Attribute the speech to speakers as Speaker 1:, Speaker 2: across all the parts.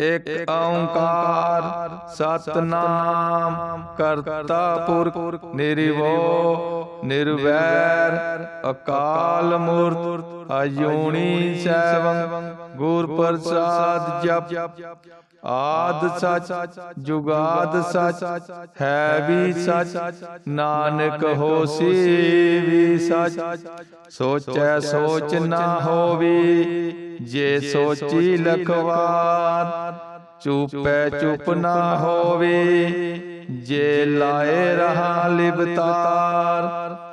Speaker 1: ਇਕ ਓੰਕਾਰ ਸਤਨਾਮ ਕਰਤਾ ਪੁਰਖ ਨਿਰਭਉ ਨਿਰਵੈਰ ਅਕਾਲ ਮੂਰਤ। ਅਜੂਨੀ ਸੈਭੰ ਗੁਰ ਪ੍ਰਸਾਦ ਜਪ। ਆਦ ਸਚ, ਜੁਗਾਦ ਸਚ, ਹੈ ਵੀ ਸਚ, ਨਾਨਕ ਹੋਸੀ ਵੀ ਸਚ। ਸੋਚੈ ਸੋਚ ਨਾ ਹੋਵੀ, ਜੇ ਸੋਚੀ ਲਖਵਾਰ ਚੁਪੈ ਚੁਪ ਨਾ ਹੋਵੇ। ਜੇ ਲਾਏ ਰਹਾ ਲਿਬਤਾਰ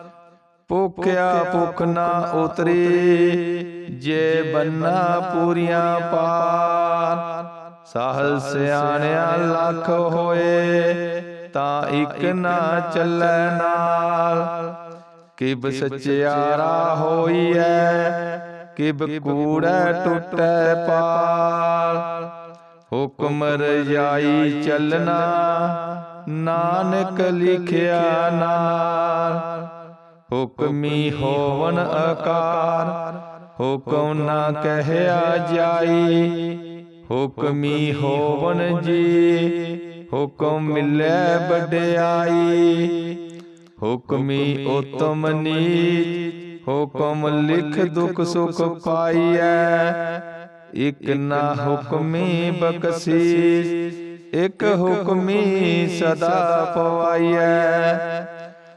Speaker 1: ਭੁਖਿਆ ਭੁਖ ਨਾ ਉਤਰੀ ਜੇ ਬੰਨਾ ਪੂਰੀਆਂ ਪਾਰ ਸਾਹਲ ਸਿਆਣਿਆ ਲੱਖ ਹੋਏ ਤਾਂ ਇੱਕ ਨਾ ਚੱਲੈ ਨਾਲ। ਕਿਬ ਸਚਿਆਰਾ ਹੋਈਐ ਕਿਬ ਕੂੜੈ ਟੁੱਟੈ ਪਾਲ ਹੁਕਮ ਰਜਾਈ ਚੱਲਣਾ ਨਾਨਕ ਲਿਖਿਆ ਨਾਲ। ਹੁਕਮੀ ਹੋਵਨ ਆਕਾਰ ਹੁਕਮ ਨਾ ਕਹਿਆ ਜਾਈ ਹੁਕਮੀ ਹੋਵਨ ਜੀ ਹੁਕਮ ਮਿਲੈ ਵਡਿਆਈ ਹੁਕਮੀ ਉਤਮ ਨੀਚ ਹੁਕਮ ਲਿਖ ਦੁਖ ਸੁਖ ਪਾਈਐ ਇਕ ਨਾ ਹੁਕਮੀ ਬਖਸ਼ੀਸ਼ ਇਕ ਹੁਕਮੀ ਸਦਾ ਪਵਾਈਐ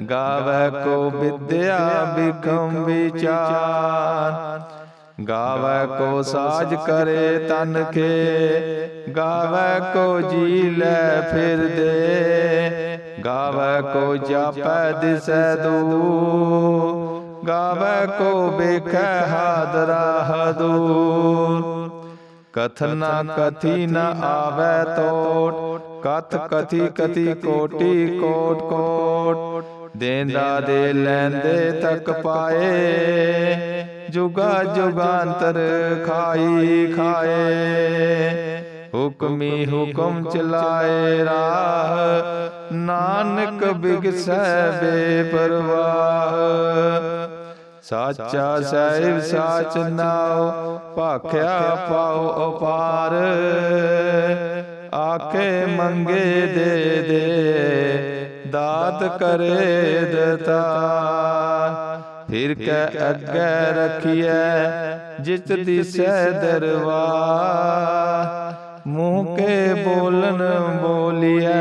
Speaker 1: ਗਾਵੇ ਕੋ ਵਿਦਿਆ ਬਿਕਮ ਵਿਚਾਰ ਗਾਵੇ ਕੋ ਸਾਜ ਕਰੇ ਤਨ ਕੇ ਗਾਵੇ ਕੋ ਜੀ ਲੈ ਫਿਰ ਦੇ ਗਾਵੇ ਕੋ ਜਾਪੈ ਦਿਸੈ ਦੂ ਗਾਵੇ ਕੋ ਵੇਖੈ ਹਾਦਰਾ ਹਦੂਰ ਕਥਨਾ ਕਥੀ ਨ ਆਵੈ ਤੋਟ ਕਥ ਕਥੀ ਕਥੀ ਕੋਟੀ ਕੋਟ ਕੋਟ ਦੇਂਦਾ ਦੇ ਲੈਂਦੇ ਤੱਕ ਪਾਏ। ਜੁਗਾ ਜੁਗਾਂਤਰ ਖਾਈ ਖਾਏ। ਹੁਕਮੀ ਹੁਕਮ ਚਲਾਏ ਰਾਹ ਨਾਨਕ ਬਿਗਸੈ ਬੇਪਰਵਾਹ। ਸਾਚਾ ਸਾਹਿਬ ਸਾਚ ਨਾਉ ਭਾਖਿਆ ਪਾਉ ਅਪਾਰ ਆਖੇ ਮੰਗੇ ਦੇ ਦੇ। ਦਾਤ ਕਰੇ ਦਤਾ। ਫਿਰ ਕੈ ਅੱਗੇ ਰਖੀਐ, ਜਿਤ ਦਿਸੈ ਦਰਵਾ ਮੂੰਹ ਕੇ ਬੋਲਨ ਬੋਲੀਐ,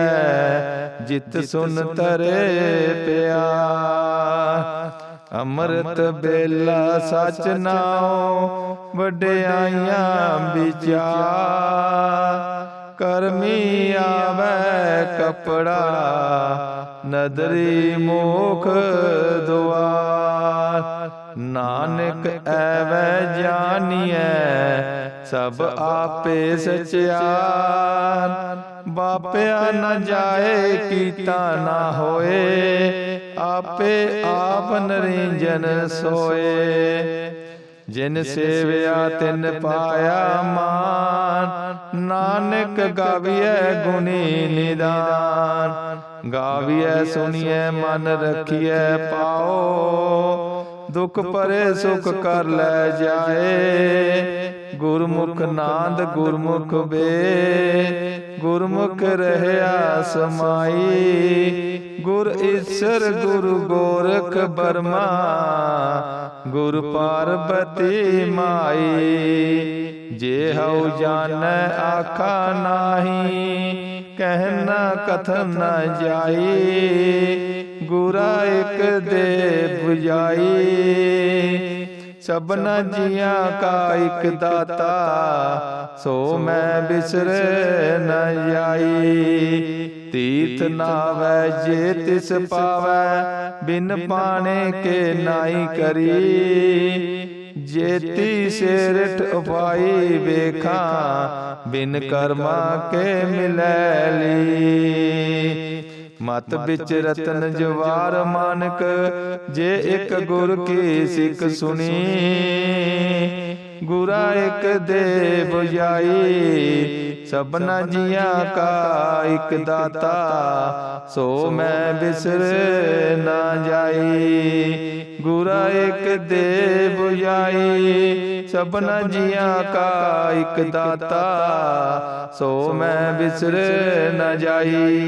Speaker 1: ਜਿਤ ਸੁਨ ਤਰੇ ਪਿਆ ਅੰਮ੍ਰਿਤ ਬੇਲਾ ਸਚ ਨਾਉ, ਵਡਿਆਈਆਂ ਵਿਚਾਰ। ਕਰਮੀ ਆਵੇ ਕਪੜਾ ਨਦਰੀ ਮੋਖ ਦੁਆਰ। ਨਾਨਕ ਐਵੇਂ ਜਾਣੀਐ ਸਭ ਆਪੇ ਸਚਿਆਰ। ਬਾਪਿਆ ਨ ਜਾਏ ਕੀਤਾ ਨਾ ਹੋਏ, ਆਪੇ ਆਪ ਨਰਿੰਜਨ ਸੋਏ। ਜਿਨ ਸੇਵਿਆ ਤਿਨ ਪਾਇਆ ਮਾਨ। ਨਾਨਕ ਗਾਵੀਐ ਗੁਣੀ ਨਿਦਾਨ। ਗਾਵੀਐ ਸੁਣੀਐ ਮਨ ਰਖੀਐ ਪਾਓ। ਦੁਖ ਪਰੇ ਸੁਖ ਕਰ ਲੈ ਜਾਏ। ਗੁਰਮੁਖ ਨਾਦ ਗੁਰਮੁਖ ਵੇ ਗੁਰਮੁਖ ਰਹਿਆ ਸਮਾਈ। ਗੁਰ ਈਸ਼ਰ ਗੁਰੂ ਗੋਰਖ ਬਰਮਾ। ਗੁਰ ਪਾਰਬਤੀ ਮਾਈ। ਜੇ ਹਉ ਜਾਣੈ ਆਖਾ ਨਾਹੀ। ਕਹਿਨਾ ਕਥਨ ਨ ਜਾਈ। ਗੁਰਾ ਇਕ ਦੇ 부ਜਾਈ ਸਭਨਾ ਜੀਆਂ ਕਾ ਇਕ ਦਾਤਾ। ਸੋ ਮੈਂ ਬਿਸਰ ਨ ਜਾਈ। ਤੀਤ ਨਾਵੈ ਜੇ ਤਿਸ ਪਾਵੈ। ਬਿਨ ਪਾਣੇ ਕੇ ਨਾਈ ਕਰੀ। ਜੇਤੀ ਸਿਰਠ ਉਪਾਈ ਵੇਖਾਂ। ਬਿਨ ਕਰਮਾ ਕੇ ਮਿਲੈ ਲੀ। ਮਤ ਵਿੱਚ ਰਤਨ ਜਵਾਰ ਮਾਨਕ ਜੇ ਇੱਕ ਗੁਰ ਕੀ ਸਿੱਖ ਸੁਣੀ। ਗੁਰਾ ਇੱਕ ਦੇ 부ਜਾਈ ਸਭਨਾ ਜੀਆਂ ਕਾ ਇੱਕ ਦਾਤਾ। ਸੋ ਮੈਂ ਬਿਸਰ ਨਾ ਜਾਈ। ਗੁਰਾ ਇੱਕ ਦੇ 부ਜਾਈ। ਸਭਨਾ ਜੀਆਂ ਕਾ ਇੱਕ ਦਾਤਾ। ਸੋ ਮੈਂ ਬਿਸਰ ਨਾ ਜਾਈ।